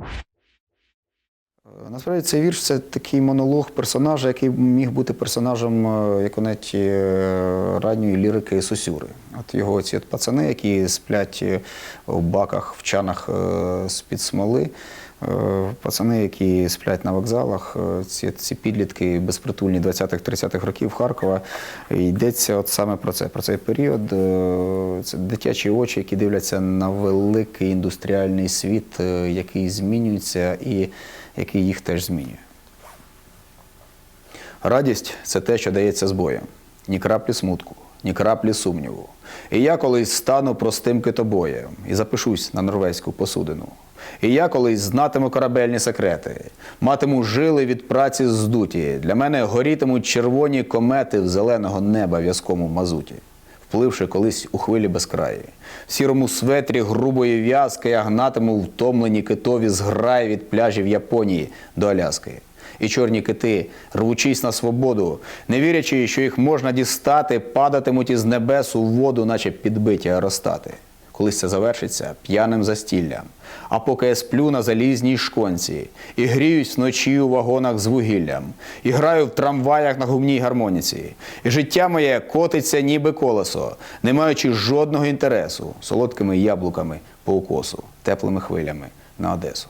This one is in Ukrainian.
Е, Насправді цей вірш це такий монолог персонажа, який міг бути персонажем е, як у неті е, ранньої лірики Сосюри. От його ці от пацани, які сплять в баках, в чанах з-під смоли. Е, Пацани, які сплять на вокзалах, е, ці, ці підлітки безпритульні 20-30-х років Харкова. Йдеться от саме про це, про цей період. Е, Це дитячі очі, які дивляться на великий індустріальний світ, який змінюється і який їх теж змінює. Радість це те, що дається з боєм. Ні краплі смутку, ні краплі сумніву. І я колись стану простим китобоєм і запишусь на норвезьку посудину. І я колись знатиму корабельні секрети, матиму жили від праці здуті. Для мене горітимуть червоні комети в зеленого неба в'язкому мазуті, впливши колись у хвилі безкраї. В сірому светрі грубої в'язки я гнатиму втомлені китові зграї від пляжів Японії до Аляски. І чорні кити, рвучись на свободу, не вірячи, що їх можна дістати, падатимуть із небес у воду, наче підбиті аеростати. Колись це завершиться п'яним застіллям. А поки я сплю на залізній шконці, і гріюсь вночі у вагонах з вугіллям, і граю в трамваях на гумній гармоніці, і життя моє котиться ніби колесо, не маючи жодного інтересу, солодкими яблуками по укосу, теплими хвилями на Одесу.